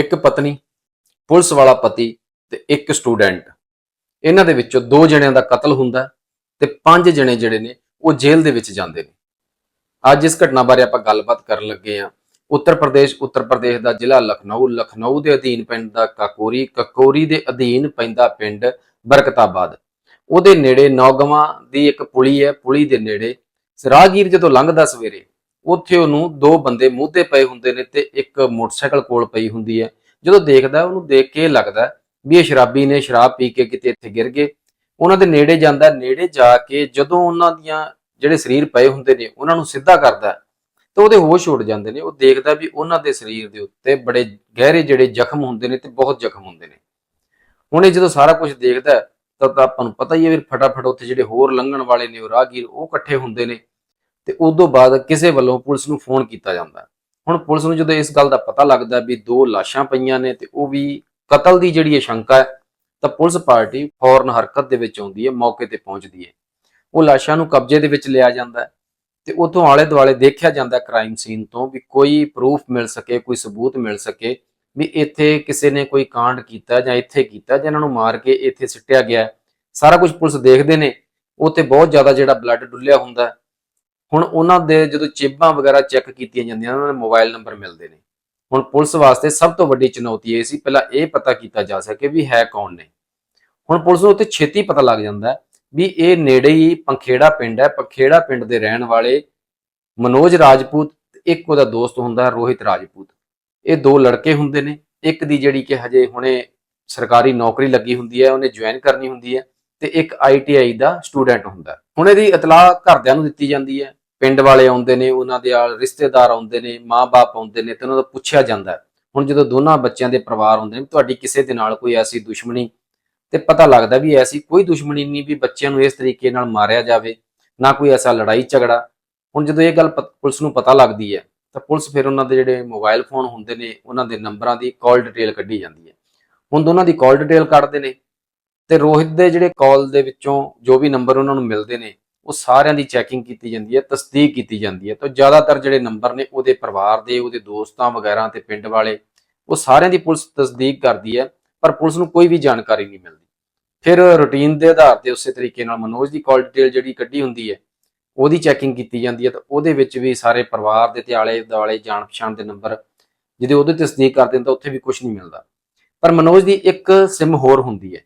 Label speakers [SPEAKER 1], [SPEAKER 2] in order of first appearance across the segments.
[SPEAKER 1] ਇੱਕ ਪਤਨੀ, ਪੁਲਿਸ ਵਾਲਾ ਪਤੀ ਤੇ ਇੱਕ ਸਟੂਡੈਂਟ। ਇਹਨਾਂ ਦੇ ਵਿੱਚੋਂ ਦੋ ਜਣਿਆਂ ਦਾ ਕਤਲ ਹੁੰਦਾ ਤੇ ਪੰਜ ਜਣੇ ਜਿਹੜੇ ਨੇ ਉਹ ਜੇਲ੍ਹ ਦੇ ਵਿੱਚ ਜਾਂਦੇ ਨੇ। ਅੱਜ ਇਸ ਘਟਨਾ ਬਾਰੇ ਆਪਾਂ ਗੱਲਬਾਤ ਕਰਨ ਲੱਗੇ ਹਾਂ। ਉੱਤਰ ਪ੍ਰਦੇਸ਼ ਉੱਤਰ ਪ੍ਰਦੇਸ਼ ਦਾ ਜ਼ਿਲ੍ਹਾ ਲਖਨਊ ਲਖਨਊ ਦੇ ਅਧੀਨ ਪਿੰਡ ਦਾ ਕਾਕੋਰੀ, ਕਕੋਰੀ ਦੇ ਅਧੀਨ ਪੈਂਦਾ ਪਿੰਡ ਬਰਕਤਾਬਾਦ। ਉਹਦੇ ਨੇੜੇ ਨੌਗਵਾਂ ਦੀ ਇੱਕ ਪੁਲੀ ਹੈ, ਪੁਲੀ ਦੇ ਨੇੜੇ ਰਾਹਗੀਰ ਜਦੋਂ ਲੰਘਦਾ ਸਵੇਰੇ ਉੱਥੇ ਉਹਨੂੰ ਦੋ ਬੰਦੇ ਮੂਧੇ ਪਏ ਹੁੰਦੇ ਨੇ ਤੇ ਇੱਕ ਮੋਟਰਸਾਈਕਲ ਕੋਲ ਪਈ ਹੁੰਦੀ ਹੈ। ਜਦੋਂ ਦੇਖਦਾ ਉਹਨੂੰ ਦੇਖ ਕੇ ਲੱਗਦਾ ਵੀ ਇਹ ਸ਼ਰਾਬੀ ਨੇ ਸ਼ਰਾਬ ਪੀ ਕੇ ਕਿਤੇ ਇੱਥੇ ਗਿਰ ਗਏ। ਉਹਨਾਂ ਦੇ ਨੇੜੇ ਜਾਂਦਾ ਨੇੜੇ ਜਾ ਕੇ ਜਦੋਂ ਉਹਨਾਂ ਦੀਆਂ ਜਿਹੜੇ ਸਰੀਰ ਪਏ ਹੁੰਦੇ ਨੇ, ਉਹਨਾਂ ਨੂੰ ਸਿੱਧਾ ਕਰਦਾ ਤਾਂ ਉਹਦੇ ਹੋਸ਼ ਉੱਡ ਜਾਂਦੇ ਨੇ। ਉਹ ਦੇਖਦਾ ਵੀ ਉਹਨਾਂ ਦੇ ਸਰੀਰ ਦੇ ਉੱਤੇ ਬੜੇ ਗਹਿਰੇ ਜਿਹੜੇ ਜ਼ਖਮ ਹੁੰਦੇ ਨੇ ਤੇ ਬਹੁਤ ਜ਼ਖਮ ਹੁੰਦੇ ਨੇ। ਹੁਣ ਇਹ ਜਦੋਂ ਸਾਰਾ ਕੁਝ ਦੇਖਦਾ ਤਾਂ ਆਪਾਂ ਨੂੰ ਪਤਾ ਹੀ ਹੈ ਵੀ ਫਟਾਫਟ ਉੱਥੇ ਜਿਹੜੇ ਹੋਰ ਲੰਘਣ ਵਾਲੇ ਨੇ, ਉਹ ਰਾਹਗੀਰ, ਉਹ ਇਕੱਠੇ ਹੁੰਦੇ ਨੇ। ਤੇ ਉਸ ਤੋਂ ਬਾਅਦ ਕਿਸੇ ਵੱਲੋਂ ਪੁਲਿਸ ਨੂੰ ਫੋਨ ਕੀਤਾ ਜਾਂਦਾ। ਹੁਣ ਪੁਲਿਸ ਨੂੰ ਜਦੋਂ ਇਸ ਗੱਲ ਦਾ ਪਤਾ ਲੱਗਦਾ ਵੀ ਦੋ ਲਾਸ਼ਾਂ ਪਈਆਂ ਨੇ ਤੇ ਉਹ ਵੀ ਕਤਲ ਦੀ ਜਿਹੜੀ ਇਹ ਸ਼ੰਕਾ ਹੈ, ਤਾਂ ਪੁਲਿਸ ਪਾਰਟੀ ਫੌਰਨ ਹਰਕਤ ਦੇ ਵਿੱਚ ਆਉਂਦੀ ਹੈ, ਮੌਕੇ ਤੇ ਪਹੁੰਚਦੀ ਹੈ। ਉਹ ਲਾਸ਼ਾਂ ਨੂੰ ਕਬਜ਼ੇ ਦੇ ਵਿੱਚ ਲਿਆ ਜਾਂਦਾ ਹੈ ਤੇ ਉਤੋਂ ਆਲੇ ਦੁਆਲੇ ਦੇਖਿਆ ਜਾਂਦਾ ਕ੍ਰਾਈਮ ਸੀਨ ਤੋਂ ਵੀ ਕੋਈ ਪ੍ਰੂਫ ਮਿਲ ਸਕੇ, ਕੋਈ ਸਬੂਤ ਮਿਲ ਸਕੇ ਵੀ ਇੱਥੇ ਕਿਸੇ ਨੇ ਕੋਈ ਕਾਂਡ ਕੀਤਾ ਜਾਂ ਇੱਥੇ ਕੀਤਾ ਜਾਂ ਇਹਨਾਂ ਨੂੰ ਮਾਰ ਕੇ ਇੱਥੇ ਸਿੱਟਿਆ ਗਿਆ ਸਾਰਾ ਕੁਝ ਪੁਲਿਸ ਦੇਖਦੇ ਨੇ ਉੱਥੇ ਬਹੁਤ ਜ਼ਿਆਦਾ ਜਿਹੜਾ ਬਲੱਡ ਡੁੱਲਿਆ ਹੁੰਦਾ ਹੁਣ ਉਹਨਾਂ ਦੇ ਜਦੋਂ ਚੇਬਾਂ ਵਗੈਰਾ ਚੈੱਕ ਕੀਤੀਆਂ ਜਾਂਦੀਆਂ, ਉਹਨਾਂ ਨੂੰ ਮੋਬਾਈਲ ਨੰਬਰ ਮਿਲਦੇ ਨੇ। ਹੁਣ ਪੁਲਿਸ ਵਾਸਤੇ ਸਭ ਤੋਂ ਵੱਡੀ ਚੁਣੌਤੀ ਇਹ ਸੀ, ਪਹਿਲਾਂ ਇਹ ਪਤਾ ਕੀਤਾ ਜਾ ਸਕੇ ਵੀ ਹੈ ਕੌਣ ਨੇ। ਹੁਣ ਪੁਲਿਸ ਨੂੰ ਉੱਥੇ ਛੇਤੀ ਪਤਾ ਲੱਗ ਜਾਂਦਾ ਵੀ ਇਹ ਨੇੜੇ ਹੀ ਪੰਖੇੜਾ ਪਿੰਡ ਹੈ, ਪੰਖੇੜਾ ਪਿੰਡ ਦੇ ਰਹਿਣ ਵਾਲੇ ਮਨੋਜ ਰਾਜਪੂਤ ਤੇ ਇੱਕ ਉਹਦਾ ਦੋਸਤ ਹੁੰਦਾ ਹੈ ਰੋਹਿਤ ਰਾਜਪੂਤ। ਇਹ ਦੋ ਲੜਕੇ ਹੁੰਦੇ ਨੇ, ਇੱਕ ਦੀ ਜਿਹੜੀ ਕਿ ਹਜੇ ਹੁਣੇ ਸਰਕਾਰੀ ਨੌਕਰੀ ਲੱਗੀ ਹੁੰਦੀ ਹੈ, ਉਹਨੇ ਜੁਆਇਨ ਕਰਨੀ ਹੁੰਦੀ ਹੈ ਤੇ ਇੱਕ ਆਈਟੀਆਈ ਦਾ ਸਟੂਡੈਂਟ ਹੁੰਦਾ। ਹੁਣ ਇਹਦੀ ਇਤਲਾਹ ਘਰਦਿਆਂ ਨੂੰ ਦਿੱਤੀ ਜਾਂਦੀ ਹੈ। ਪਿੰਡ ਵਾਲੇ ਆਉਂਦੇ ਨੇ, ਉਹਨਾਂ ਦੇ ਆਲ ਰਿਸ਼ਤੇਦਾਰ ਆਉਂਦੇ ਨੇ ਮਾਪੇ ਆਉਂਦੇ ਨੇ ਤੇ ਉਹਨਾਂ ਦਾ ਪੁੱਛਿਆ ਜਾਂਦਾ ਹੁਣ ਜਦੋਂ ਦੋਨਾਂ ਬੱਚਿਆਂ ਦੇ ਪਰਿਵਾਰ ਹੁੰਦੇ ਨੇ, ਤੁਹਾਡੀ ਕਿਸੇ ਦੇ ਨਾਲ ਕੋਈ ਐਸੀ ਦੁਸ਼ਮਣੀ ਤੇ ਪਤਾ ਲੱਗਦਾ ਵੀ ਐਸੀ ਕੋਈ ਦੁਸ਼ਮਣੀ ਨਹੀਂ ਵੀ ਬੱਚਿਆਂ ਨੂੰ ਇਸ ਤਰੀਕੇ ਨਾਲ ਮਾਰਿਆ ਜਾਵੇ, ਨਾ ਕੋਈ ਐਸਾ ਲੜਾਈ ਝਗੜਾ ਹੁਣ ਜਦੋਂ ਇਹ ਗੱਲ ਪ- ਪੁਲਿਸ ਨੂੰ ਪਤਾ ਲੱਗਦੀ ਹੈ, ਤਾਂ ਪੁਲਿਸ ਫਿਰ ਉਹਨਾਂ ਦੇ ਜਿਹੜੇ ਮੋਬਾਈਲ ਫੋਨ ਹੁੰਦੇ ਨੇ, ਉਹਨਾਂ ਦੇ ਨੰਬਰਾਂ ਦੀ ਕਾਲ ਡਿਟੇਲ ਕੱਢੀ ਜਾਂਦੀ ਹੈ। ਹੁਣ ਦੋਨਾਂ ਦੀ ਕਾਲ ਡਿਟੇਲ ਕੱਢਦੇ ਨੇ ਤੇ ਰੋਹਿਤ ਦੇ ਜਿਹੜੇ ਕਾਲ ਦੇ ਵਿੱਚੋਂ ਜੋ ਵੀ ਨੰਬਰ ਉਹਨਾਂ ਨੂੰ ਮਿਲਦੇ ਨੇ ਉਹ ਸਾਰਿਆਂ ਦੀ ਚੈਕਿੰਗ ਕੀਤੀ ਜਾਂਦੀ ਹੈ, ਤਸਦੀਕ ਕੀਤੀ ਜਾਂਦੀ ਹੈ। ਤਾਂ ਜ਼ਿਆਦਾਤਰ ਜਿਹੜੇ ਨੰਬਰ ਨੇ ਉਹਦੇ ਪਰਿਵਾਰ ਦੇ, ਉਹਦੇ ਦੋਸਤਾਂ ਵਗੈਰਾ ਤੇ ਪਿੰਡ ਵਾਲੇ, ਉਹ ਸਾਰਿਆਂ ਦੀ ਪੁਲਿਸ ਤਸਦੀਕ ਕਰਦੀ ਹੈ, ਪਰ ਪੁਲਿਸ ਨੂੰ ਕੋਈ ਵੀ ਜਾਣਕਾਰੀ ਨਹੀਂ ਮਿਲਦੀ। ਫਿਰ ਰੂਟੀਨ ਦੇ ਆਧਾਰ ਤੇ ਉਸੇ ਤਰੀਕੇ ਨਾਲ ਮਨੋਜ ਦੀ ਕਾਲ ਡਿਟੇਲ ਜਿਹੜੀ ਕੱਢੀ ਹੁੰਦੀ ਹੈ, ਉਹਦੀ ਚੈਕਿੰਗ ਕੀਤੀ ਜਾਂਦੀ ਹੈ। ਤਾਂ ਉਹਦੇ ਵਿੱਚ ਵੀ ਸਾਰੇ ਪਰਿਵਾਰ ਦੇ ਤੇ ਆਲੇ ਦੁਆਲੇ ਜਾਣ ਪਛਾਣ ਦੇ ਨੰਬਰ ਜਿਹਦੇ ਉਹਦੇ ਤਸਦੀਕ ਕਰਦੇ ਨੇ ਤਾਂ ਉੱਥੇ ਵੀ ਕੁਝ ਨਹੀਂ ਮਿਲਦਾ। ਪਰ ਮਨੋਜ ਦੀ ਇੱਕ ਸਿਮ ਹੋਰ ਹੁੰਦੀ ਹੈ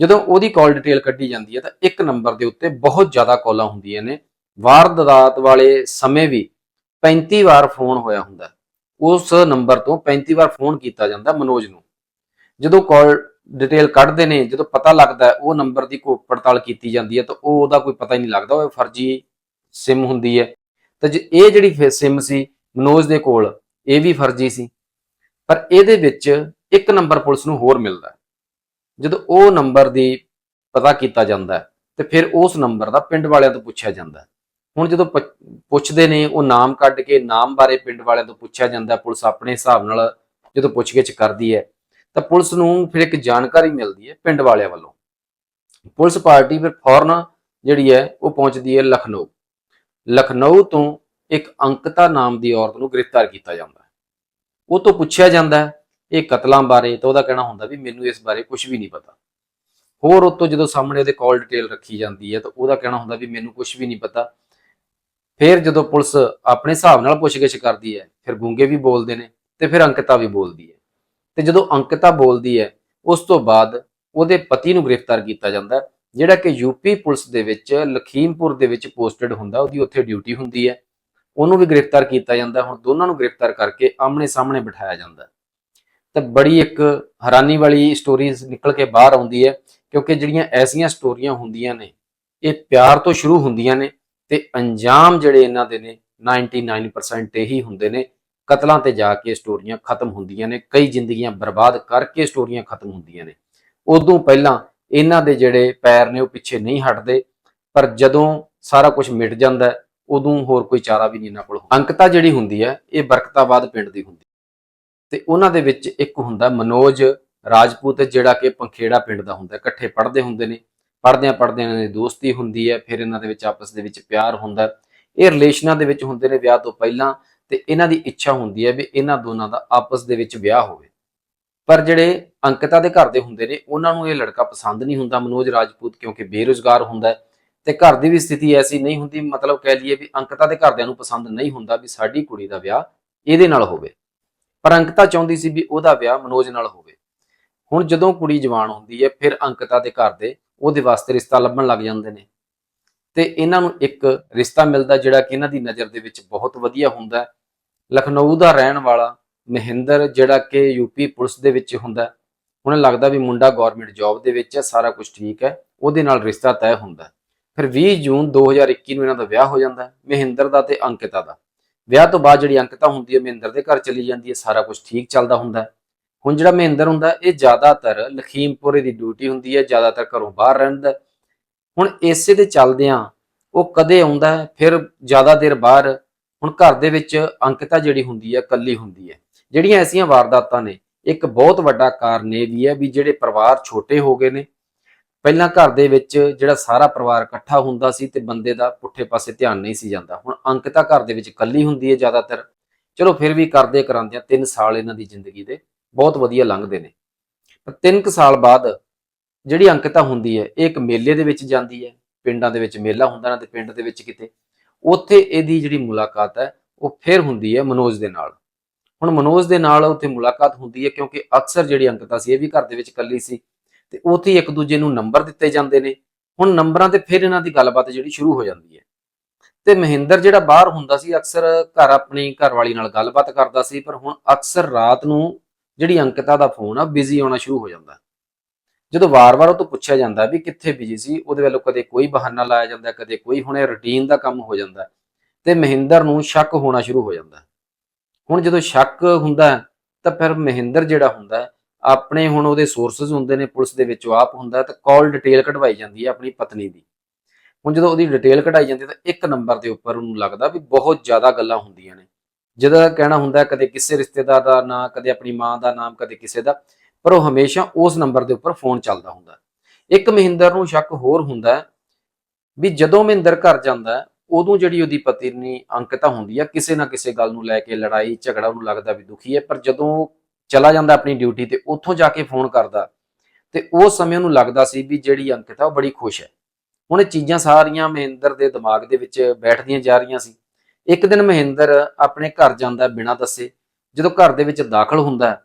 [SPEAKER 1] ਜਦੋਂ ਉਹਦੀ ਕਾਲ ਡਿਟੇਲ ਕੱਢੀ ਜਾਂਦੀ ਹੈ ਤਾਂ ਇੱਕ ਨੰਬਰ ਦੇ ਉੱਤੇ ਬਹੁਤ ਜ਼ਿਆਦਾ ਕਾਲਾਂ ਹੁੰਦੀਆਂ ਨੇ। ਵਾਰਦਾਤ ਵਾਲੇ ਸਮੇਂ ਵੀ 35 ਵਾਰ ਫੋਨ ਹੋਇਆ ਹੁੰਦਾ। ਉਸ ਨੰਬਰ ਤੋਂ 35 ਵਾਰ ਫੋਨ ਕੀਤਾ ਜਾਂਦਾ ਮਨੋਜ ਨੂੰ। ਜਦੋਂ ਕਾਲ ਡਿਟੇਲ ਕੱਢਦੇ ਨੇ, ਜਦੋਂ ਪਤਾ ਲੱਗਦਾ ਉਹ ਨੰਬਰ ਦੀ ਕੋਈ ਪੜਤਾਲ ਕੀਤੀ ਜਾਂਦੀ ਹੈ ਤਾਂ ਉਹ ਉਹਦਾ ਕੋਈ ਪਤਾ ਹੀ ਨਹੀਂ ਲੱਗਦਾ, ਉਹ ਫਰਜ਼ੀ ਸਿਮ ਹੁੰਦੀ ਹੈ। ਤਾਂ ਜੇ ਇਹ ਜਿਹੜੀ ਸਿਮ ਸੀ ਮਨੋਜ ਦੇ ਕੋਲ, ਇਹ ਵੀ ਫਰਜ਼ੀ ਸੀ। ਪਰ ਇਹਦੇ ਵਿੱਚ ਇੱਕ ਨੰਬਰ ਪੁਲਿਸ ਨੂੰ ਹੋਰ ਮਿਲਦਾ ਜਦੋਂ ਉਹ ਨੰਬਰ ਦੀ ਪਤਾ ਕੀਤਾ ਜਾਂਦਾ ਹੈ, ਤੇ ਫਿਰ ਉਸ ਨੰਬਰ ਦਾ ਪਿੰਡ ਵਾਲਿਆਂ ਤੋਂ ਪੁੱਛਿਆ ਜਾਂਦਾ ਹੁਣ ਜਦੋਂ ਪ- ਪੁੱਛਦੇ ਨੇ, ਉਹ ਨਾਮ ਕੱਢ ਕੇ ਨਾਮ ਬਾਰੇ ਪਿੰਡ ਵਾਲਿਆਂ ਤੋਂ ਪੁੱਛਿਆ ਜਾਂਦਾ ਪੁਲਿਸ ਆਪਣੇ ਹਿਸਾਬ ਨਾਲ ਜਦੋਂ ਪੁੱਛਗਿੱਛ ਕਰਦੀ ਹੈ, ਤਾਂ ਪੁਲਿਸ ਨੂੰ ਫਿਰ ਇੱਕ ਜਾਣਕਾਰੀ ਮਿਲਦੀ ਹੈ ਪਿੰਡ ਵਾਲਿਆਂ ਵੱਲੋਂ। ਪੁਲਿਸ ਪਾਰਟੀ ਫਿਰ ਫੌਰਨ ਜਿਹੜੀ ਹੈ, ਉਹ ਪਹੁੰਚਦੀ ਹੈ ਲਖਨਊ। ਲਖਨਊ ਤੋਂ ਇੱਕ ਅੰਕਤਾ ਨਾਮ ਦੀ ਔਰਤ ਨੂੰ ਗ੍ਰਿਫਤਾਰ ਕੀਤਾ ਜਾਂਦਾ ਹੈ। ਉਹ ਤੋਂ ਪੁੱਛਿਆ ਜਾਂਦਾ ਇਹ ਕਤਲਾਂ ਬਾਰੇ ਤਾਂ ਉਹਦਾ ਕਹਿਣਾ ਹੁੰਦਾ ਵੀ ਮੈਨੂੰ ਇਸ ਬਾਰੇ ਕੁਝ ਵੀ ਨਹੀਂ ਪਤਾ। ਹੋਰ ਉਤੋਂ ਜਦੋਂ ਸਾਹਮਣੇ ਉਹਦੇ ਕਾਲ ਡਿਟੇਲ ਰੱਖੀ ਜਾਂਦੀ ਹੈ ਤਾਂ ਉਹਦਾ ਕਹਿਣਾ ਹੁੰਦਾ ਵੀ ਮੈਨੂੰ ਕੁਝ ਵੀ ਨਹੀਂ ਪਤਾ। ਫਿਰ ਜਦੋਂ ਪੁਲਿਸ ਆਪਣੇ ਹਿਸਾਬ ਨਾਲ ਪੁੱਛਗਿੱਛ ਕਰਦੀ ਹੈ, ਫਿਰ ਗੂੰਗੇ ਵੀ ਬੋਲਦੇ ਨੇ ਤੇ ਫਿਰ ਅੰਕਿਤਾ ਵੀ ਬੋਲਦੀ ਹੈ। ਤੇ ਜਦੋਂ ਅੰਕਿਤਾ ਬੋਲਦੀ ਹੈ, ਉਸ ਤੋਂ ਬਾਅਦ ਉਹਦੇ ਪਤੀ ਨੂੰ ਗ੍ਰਿਫਤਾਰ ਕੀਤਾ ਜਾਂਦਾ ਜਿਹੜਾ ਕਿ ਯੂਪੀ ਪੁਲਿਸ ਦੇ ਵਿੱਚ ਲਖੀਮਪੁਰ ਦੇ ਵਿੱਚ ਪੋਸਟਡ ਹੁੰਦਾ, ਉਹਦੀ ਉੱਥੇ ਡਿਊਟੀ ਹੁੰਦੀ ਹੈ। ਉਹਨੂੰ ਵੀ ਗ੍ਰਿਫਤਾਰ ਕੀਤਾ ਜਾਂਦਾ, ਹੁਣ ਦੋਨਾਂ ਨੂੰ ਗ੍ਰਿਫਤਾਰ ਕਰਕੇ ਆਮਣੇ ਸਾਹਮਣੇ ਬਿਠਾਇਆ ਜਾਂਦਾ ਤਾਂ ਬੜੀ ਇੱਕ ਹੈਰਾਨੀ ਵਾਲੀ ਸਟੋਰੀਜ਼ ਨਿਕਲ ਕੇ ਬਾਹਰ ਆਉਂਦੀ ਹੈ, ਕਿਉਂਕਿ ਜਿਹੜੀਆਂ ਐਸੀਆਂ ਸਟੋਰੀਆਂ ਹੁੰਦੀਆਂ ਨੇ, ਇਹ ਪਿਆਰ ਤੋਂ ਸ਼ੁਰੂ ਹੁੰਦੀਆਂ ਨੇ ਤੇ ਅੰਜਾਮ ਜਿਹੜੇ ਇਹਨਾਂ ਦੇ ਨੇ 99% ਇਹੀ ਹੁੰਦੇ ਨੇ, ਕਤਲਾਂ ਤੇ ਜਾ ਕੇ ਸਟੋਰੀਆਂ ਖਤਮ ਹੁੰਦੀਆਂ ਨੇ, ਕਈ ਜ਼ਿੰਦਗੀਆਂ ਬਰਬਾਦ ਕਰਕੇ ਸਟੋਰੀਆਂ ਖਤਮ ਹੁੰਦੀਆਂ ਨੇ। ਉਦੋਂ ਪਹਿਲਾਂ ਇਹਨਾਂ ਦੇ ਜਿਹੜੇ ਪੈਰ ਨੇ ਉਹ ਪਿੱਛੇ ਨਹੀਂ ਹਟਦੇ, ਪਰ ਜਦੋਂ ਸਾਰਾ ਕੁਝ ਮਿਟ ਜਾਂਦਾ ਉਦੋਂ ਹੋਰ ਕੋਈ ਚਾਰਾ ਵੀ ਨਹੀਂ ਇਹਨਾਂ ਕੋਲ ਅੰਕਤਾ ਜਿਹੜੀ ਹੁੰਦੀ ਹੈ, ਇਹ ਬਰਕਤਾਬਾਦ ਪਿੰਡ ਦੀ ਹੁੰਦੀ ਤੇ ਉਹਨਾਂ ਦੇ ਵਿੱਚ ਇੱਕ ਹੁੰਦਾ ਮਨੋਜ ਰਾਜਪੂਤ, ਜਿਹੜਾ ਕਿ ਪੰਖੇੜਾ ਪਿੰਡ ਦਾ ਹੁੰਦਾ, ਇਕੱਠੇ ਪੜ੍ਹਦੇ ਹੁੰਦੇ ਨੇ। ਪੜ੍ਹਦਿਆਂ ਪੜ੍ਹਦਿਆਂ ਇਹਨਾਂ ਦੀ ਦੋਸਤੀ ਹੁੰਦੀ ਹੈ, ਫਿਰ ਇਹਨਾਂ ਦੇ ਵਿੱਚ ਆਪਸ ਦੇ ਵਿੱਚ ਪਿਆਰ ਹੁੰਦਾ ਇਹ ਰਿਲੇਸ਼ਨਾਂ ਦੇ ਵਿੱਚ ਹੁੰਦੇ ਨੇ ਵਿਆਹ ਤੋਂ ਪਹਿਲਾਂ ਤੇ ਇਹਨਾਂ ਦੀ ਇੱਛਾ ਹੁੰਦੀ ਹੈ ਵੀ ਇਹਨਾਂ ਦੋਨਾਂ ਦਾ ਆਪਸ ਦੇ ਵਿੱਚ ਵਿਆਹ ਹੋਵੇ। ਪਰ ਜਿਹੜੇ ਅੰਕਿਤਾ ਦੇ ਘਰ ਦੇ ਹੁੰਦੇ ਨੇ, ਉਹਨਾਂ ਨੂੰ ਇਹ ਲੜਕਾ ਪਸੰਦ ਨਹੀਂ ਹੁੰਦਾ ਮਨੋਜ ਰਾਜਪੂਤ ਕਿਉਂਕਿ ਬੇਰੁਜ਼ਗਾਰ ਹੁੰਦਾ ਹੈ ਤੇ ਘਰ ਦੀ ਵੀ ਸਥਿਤੀ ਐਸੀ ਨਹੀਂ ਹੁੰਦੀ, ਮਤਲਬ ਕਹਿ ਲਈਏ ਵੀ ਅੰਕਿਤਾ ਦੇ ਘਰਦਿਆਂ ਨੂੰ ਪਸੰਦ ਨਹੀਂ ਹੁੰਦਾ ਵੀ ਸਾਡੀ ਕੁੜੀ ਦਾ ਵਿਆਹ ਇਹਦੇ ਨਾਲ ਹੋਵੇ। ਪਰ ਅੰਕਿਤਾ ਚਾਹੁੰਦੀ ਸੀ ਵੀ ਉਹਦਾ ਵਿਆਹ ਮਨੋਜ ਨਾਲ ਹੋਵੇ। ਹੁਣ ਜਦੋਂ ਕੁੜੀ ਜਵਾਨ ਹੁੰਦੀ ਹੈ, ਫਿਰ ਅੰਕਿਤਾ ਦੇ ਘਰ ਦੇ ਉਹਦੇ ਵਾਸਤੇ ਰਿਸ਼ਤਾ ਲੱਭਣ ਲੱਗ ਜਾਂਦੇ ਨੇ। ਤੇ ਇਹਨਾਂ ਨੂੰ ਇੱਕ ਰਿਸ਼ਤਾ ਮਿਲਦਾ ਜਿਹੜਾ ਕਿ ਇਹਨਾਂ ਦੀ ਨਜ਼ਰ ਦੇ ਵਿੱਚ ਬਹੁਤ ਵਧੀਆ ਹੁੰਦਾ ਲਖਨਊ ਦਾ ਰਹਿਣ ਵਾਲਾ ਮਹਿੰਦਰ, ਜਿਹੜਾ ਕਿ ਯੂਪੀ ਪੁਲਿਸ ਦੇ ਵਿੱਚ ਹੁੰਦਾ ਹੈ। ਹੁਣ ਲੱਗਦਾ ਵੀ ਮੁੰਡਾ ਗਵਰਨਮੈਂਟ ਜੌਬ ਦੇ ਵਿੱਚ ਹੈ, ਸਾਰਾ ਕੁਝ ਠੀਕ ਹੈ, ਉਹਦੇ ਨਾਲ ਰਿਸ਼ਤਾ ਤੈਅ ਹੁੰਦਾ ਫਿਰ 20 ਜੂਨ 2021 ਨੂੰ ਇਹਨਾਂ ਦਾ ਵਿਆਹ ਹੋ ਜਾਂਦਾ ਮਹਿੰਦਰ ਦਾ ਤੇ ਅੰਕਿਤਾ ਦਾ। ਵਿਆਹ ਤੋਂ ਬਾਅਦ ਜਿਹੜੀ ਅੰਕਿਤਾ ਹੁੰਦੀ ਹੈ ਮਹਿੰਦਰ ਦੇ ਘਰ ਚਲੀ ਜਾਂਦੀ ਹੈ, ਸਾਰਾ ਕੁਝ ਠੀਕ ਚੱਲਦਾ ਹੁੰਦਾ ਹੁਣ ਜਿਹੜਾ ਮਹਿੰਦਰ ਹੁੰਦਾ, ਇਹ ਜ਼ਿਆਦਾਤਰ ਲਖੀਮਪੁਰੇ ਦੀ ਡਿਊਟੀ ਹੁੰਦੀ ਹੈ, ਜ਼ਿਆਦਾਤਰ ਘਰੋਂ ਬਾਹਰ ਰਹਿੰਦਾ ਹੈ। ਹੁਣ ਇਸੇ ਦੇ ਚੱਲਦਿਆਂ ਉਹ ਕਦੇ ਆਉਂਦਾ ਫਿਰ ਜ਼ਿਆਦਾ ਦੇਰ ਬਾਹਰ, ਹੁਣ ਘਰ ਦੇ ਵਿੱਚ ਅੰਕਿਤਾ ਜਿਹੜੀ ਹੁੰਦੀ ਹੈ ਕੱਲੀ ਹੁੰਦੀ ਹੈ ਜਿਹੜੀਆਂ ਐਸੀਆਂ ਵਾਰਦਾਤਾਂ ਨੇ, ਇੱਕ ਬਹੁਤ ਵੱਡਾ ਕਾਰਨ ਇਹ ਵੀ ਹੈ ਵੀ ਜਿਹੜੇ ਪਰਿਵਾਰ ਛੋਟੇ ਹੋ ਗਏ ਨੇ ਪਹਿਲਾਂ ਘਰ ਦੇ ਵਿੱਚ ਜਿਹੜਾ ਸਾਰਾ ਪਰਿਵਾਰ ਇਕੱਠਾ ਹੁੰਦਾ ਸੀ ਤੇ ਬੰਦੇ ਦਾ ਪੁੱਠੇ ਪਾਸੇ ਧਿਆਨ ਨਹੀਂ ਸੀ ਜਾਂਦਾ। ਹੁਣ ਅੰਕਿਤਾ ਘਰ ਦੇ ਵਿੱਚ ਇਕੱਲੀ ਹੁੰਦੀ ਹੈ ਜ਼ਿਆਦਾਤਰ। ਚਲੋ ਫਿਰ ਵੀ ਕਰਦੇ ਕਰਾਂਦਿਆਂ 3 ਸਾਲ ਇਹਨਾਂ ਦੀ ਜ਼ਿੰਦਗੀ ਦੇ ਬਹੁਤ ਵਧੀਆ ਲੰਘਦੇ ਨੇ। ਪਰ 3 ਸਾਲ ਬਾਅਦ ਜਿਹੜੀ ਅੰਕਿਤਾ ਹੁੰਦੀ ਹੈ ਇਹ ਇੱਕ ਮੇਲੇ ਦੇ ਵਿੱਚ ਜਾਂਦੀ ਹੈ ਪਿੰਡਾਂ ਦੇ ਵਿੱਚ ਮੇਲਾ ਹੁੰਦਾ ਨਾ ਤੇ ਪਿੰਡ ਦੇ ਵਿੱਚ ਕਿਤੇ, ਉੱਥੇ ਇਹਦੀ ਜਿਹੜੀ ਮੁਲਾਕਾਤ ਹੈ, ਉਹ ਫਿਰ ਹੁੰਦੀ ਹੈ ਮਨੋਜ ਦੇ ਨਾਲ। ਹੁਣ ਮਨੋਜ ਦੇ ਨਾਲ ਉੱਥੇ ਮੁਲਾਕਾਤ ਹੁੰਦੀ ਹੈ ਕਿਉਂਕਿ ਅਕਸਰ ਜਿਹੜੀ ਅੰਕਿਤਾ ਸੀ, ਇਹ ਵੀ ਘਰ ਦੇ ਵਿੱਚ ਇਕੱਲੀ ਸੀ। ਤੇ ਉੱਥੇ ਇੱਕ ਦੂਜੇ ਨੂੰ ਨੰਬਰ ਦਿੱਤੇ ਜਾਂਦੇ ਨੇ। ਹੁਣ ਨੰਬਰਾਂ ਤੇ ਫਿਰ ਇਹਨਾਂ ਦੀ ਗੱਲਬਾਤ ਜਿਹੜੀ ਸ਼ੁਰੂ ਹੋ ਜਾਂਦੀ ਹੈ। ਤੇ ਮਹਿੰਦਰ ਜਿਹੜਾ ਬਾਹਰ ਹੁੰਦਾ ਸੀ, ਅਕਸਰ ਘਰ ਆਪਣੀ ਘਰਵਾਲੀ ਨਾਲ ਗੱਲਬਾਤ ਕਰਦਾ ਸੀ, ਪਰ ਹੁਣ ਅਕਸਰ ਰਾਤ ਨੂੰ ਜਿਹੜੀ ਅੰਕਿਤਾ ਦਾ ਫੋਨ ਆ, ਬਿਜ਼ੀ ਆਉਣਾ ਸ਼ੁਰੂ ਹੋ ਜਾਂਦਾ। ਜਦੋਂ ਵਾਰ-ਵਾਰ ਉਹ ਤੋਂ ਪੁੱਛਿਆ ਜਾਂਦਾ ਵੀ ਕਿੱਥੇ ਬਿਜ਼ੀ ਸੀ, ਉਹਦੇ ਵੱਲੋਂ ਕਦੇ ਕੋਈ ਬਹਾਨਾ ਲਾਇਆ ਜਾਂਦਾ, ਕਦੇ ਕੋਈ ਹੁਣੇ ਇਹ ਰੁਟੀਨ ਦਾ ਕੰਮ ਹੋ ਜਾਂਦਾ, ਤੇ ਮਹਿੰਦਰ ਨੂੰ ਸ਼ੱਕ ਹੋਣਾ ਸ਼ੁਰੂ ਹੋ ਜਾਂਦਾ। ਹੁਣ ਜਦੋਂ ਸ਼ੱਕ ਹੁੰਦਾ, ਤਾਂ ਫਿਰ ਮਹਿੰਦਰ ਜਿਹੜਾ ਹੁੰਦਾ ਆਪਣੇ ਹੁਣ ਉਹਦੇ ਸੋਰਸਸ ਹੁੰਦੇ ਨੇ ਪੁਲਿਸ ਦੇ ਵਿੱਚ ਆਪ ਹੁੰਦਾ ਤਾਂ ਕਾਲ ਡਿਟੇਲ ਕਢਵਾਈ ਜਾਂਦੀ ਹੈ ਆਪਣੀ ਪਤਨੀ ਦੀ। ਹੁਣ ਜਦੋਂ ਉਹਦੀ ਡਿਟੇਲ ਕਢਾਈ ਜਾਂਦੀ ਹੈ ਤਾਂ ਇੱਕ ਨੰਬਰ ਦੇ ਉੱਪਰ ਉਹਨੂੰ ਲੱਗਦਾ ਵੀ ਬਹੁਤ ਜ਼ਿਆਦਾ ਗੱਲਾਂ ਹੁੰਦੀਆਂ ਨੇ। ਜਿਹਦਾ ਕਹਿਣਾ ਹੁੰਦਾ ਕਦੇ ਕਿਸੇ ਰਿਸ਼ਤੇਦਾਰ ਦਾ ਨਾਂ, ਕਦੇ ਆਪਣੀ ਮਾਂ ਦਾ ਨਾਮ, ਕਦੇ ਕਿਸੇ ਦਾ, ਪਰ ਉਹ ਹਮੇਸ਼ਾ ਉਸ ਨੰਬਰ ਦੇ ਉੱਪਰ ਫੋਨ ਚੱਲਦਾ ਹੁੰਦਾ ਇੱਕ ਮਹਿੰਦਰ ਨੂੰ ਸ਼ੱਕ ਹੋਰ ਹੁੰਦਾ ਵੀ ਜਦੋਂ ਮਹਿੰਦਰ ਘਰ ਜਾਂਦਾ ਉਦੋਂ ਜਿਹੜੀ ਉਹਦੀ ਪਤਨੀ ਅੰਕਿਤਾ ਹੁੰਦੀ ਆ ਕਿਸੇ ਨਾ ਕਿਸੇ ਗੱਲ ਨੂੰ ਲੈ ਕੇ ਲੜਾਈ, ਝਗੜਾ ਉਹਨੂੰ ਲੱਗਦਾ ਵੀ ਦੁਖੀ ਹੈ, ਪਰ ਜਦੋਂ ਚਲਾ ਜਾਂਦਾ ਆਪਣੀ ਡਿਊਟੀ ਤੇ ਉੱਥੋਂ ਜਾ ਕੇ ਫੋਨ ਕਰਦਾ ਤੇ ਉਸ ਸਮੇਂ ਉਹਨੂੰ ਲੱਗਦਾ ਸੀ ਵੀ ਜਿਹੜੀ ਅੰਕਿਤਾ ਉਹ ਬੜੀ ਖੁਸ਼ ਹੈ। ਹੁਣ ਇਹ ਚੀਜ਼ਾਂ ਸਾਰੀਆਂ ਮਹਿੰਦਰ ਦੇ ਦਿਮਾਗ ਦੇ ਵਿੱਚ ਬੈਠਦੀਆਂ ਜਾ ਰਹੀਆਂ ਸੀ। ਇੱਕ ਦਿਨ ਮਹਿੰਦਰ ਆਪਣੇ ਘਰ ਜਾਂਦਾ ਬਿਨਾਂ ਦੱਸੇ, ਜਦੋਂ ਘਰ ਦੇ ਵਿੱਚ ਦਾਖਲ ਹੁੰਦਾ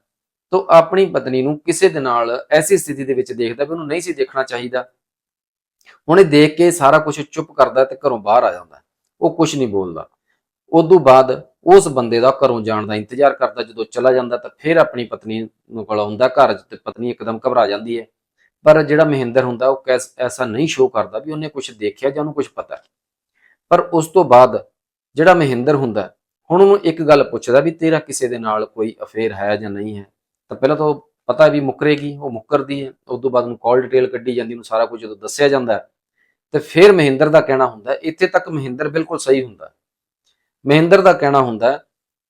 [SPEAKER 1] ਤਾਂ ਆਪਣੀ ਪਤਨੀ ਨੂੰ ਕਿਸੇ ਦੇ ਨਾਲ ਐਸੀ ਸਥਿਤੀ ਦੇ ਵਿੱਚ ਦੇਖਦਾ ਵੀ ਉਹਨੂੰ ਨਹੀਂ ਸੀ ਦੇਖਣਾ ਚਾਹੀਦਾ। ਹੁਣ ਇਹ ਦੇਖ ਕੇ ਸਾਰਾ ਕੁਝ ਚੁੱਪ ਕਰਦਾ ਤੇ ਘਰੋਂ ਬਾਹਰ ਆ ਜਾਂਦਾ। ਉਹ ਕੁਝ ਨਹੀਂ ਬੋਲਦਾ। ਉਦੋਂ ਬਾਅਦ ਉਸ ਬੰਦੇ ਦਾ ਘਰੋਂ ਜਾਣ ਦਾ ਇੰਤਜ਼ਾਰ ਕਰਦਾ ਜਦੋਂ ਚਲਾ ਜਾਂਦਾ ਤਾਂ ਫਿਰ ਆਪਣੀ ਪਤਨੀ ਨੂੰ ਕੋਲ ਆਉਂਦਾ ਘਰ ਤੇ ਪਤਨੀ ਇੱਕਦਮ ਘਬਰਾ ਜਾਂਦੀ ਹੈ। ਪਰ ਜਿਹੜਾ ਮਹਿੰਦਰ ਹੁੰਦਾ ਉਹ ਕੈਸ ਐਸਾ ਨਹੀਂ ਸ਼ੋਅ ਕਰਦਾ ਵੀ ਉਹਨੇ ਕੁਝ ਦੇਖਿਆ ਜਾਂ ਉਹਨੂੰ ਕੁਝ ਪਤਾ। ਪਰ ਉਸ ਤੋਂ ਬਾਅਦ ਜਿਹੜਾ ਮਹਿੰਦਰ ਹੁੰਦਾ ਹੁਣ ਉਹਨੂੰ ਇੱਕ ਗੱਲ ਪੁੱਛਦਾ ਵੀ ਤੇਰਾ ਕਿਸੇ ਦੇ ਨਾਲ ਕੋਈ ਅਫੇਅਰ ਹੈ ਜਾਂ ਨਹੀਂ ਹੈ? ਤਾਂ ਪਹਿਲਾਂ ਤਾਂ ਉਹ ਪਤਾ ਵੀ ਮੁੱਕਰੇਗੀ ਉਹ ਮੁੱਕਰਦੀ ਹੈ। ਉਸ ਤੋਂ ਬਾਅਦ ਉਹਨੂੰ ਕਾਲ ਡਿਟੇਲ ਕੱਢੀ ਜਾਂਦੀ ਉਹਨੂੰ ਸਾਰਾ ਕੁਝ ਜਦੋਂ ਦੱਸਿਆ ਜਾਂਦਾ ਹੈ, ਤੇ ਫਿਰ ਮਹਿੰਦਰ ਦਾ ਕਹਿਣਾ ਹੁੰਦਾ ਇੱਥੇ ਤੱਕ ਮਹਿੰਦਰ ਬਿਲਕੁਲ ਸਹੀ ਹੁੰਦਾ। ਮਹਿੰਦਰ ਦਾ ਕਹਿਣਾ ਹੁੰਦਾ